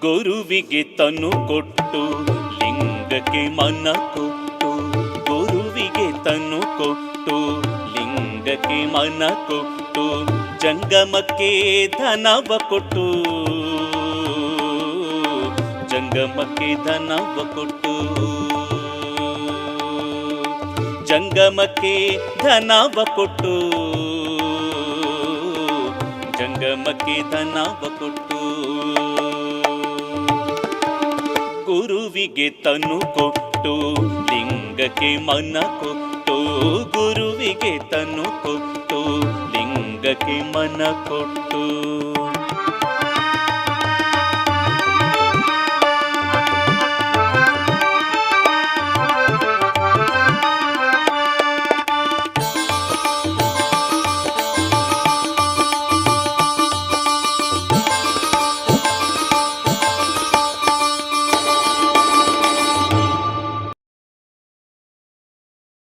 ಗುರುವಿಗೆ ತನು ಕೊಟ್ಟು ಲಿಂಗಕ್ಕೆ ಮನ ಕೊಟ್ಟು ಗುರುವಿಗೆ ತನು ಕೊಟ್ಟು ಲಿಂಗಕ್ಕೆ ಮನ ಕೊಟ್ಟು ಜಂಗಮಕ್ಕೆ ಧನವ ಕೊಟ್ಟು. ಜಂಗಮಕ್ಕೆ ಧನವ ಕೊಟ್ಟು. ಜಂಗಮಕ್ಕೆ ಧನವ ಕೊಟ್ಟು. ಜಂಗಮಕ್ಕೆ ಧನವ ಕೊಟ್ಟು. ಗುರುವಿಗೆ ತನು ಕೊಟ್ಟು ಲಿಂಗಕ್ಕೆ ಮನ ಕೊಟ್ಟು ಗುರುವಿಗೆ ತನು ಕೊಟ್ಟು ಲಿಂಗಕ್ಕೆ ಮನ ಕೊಟ್ಟು.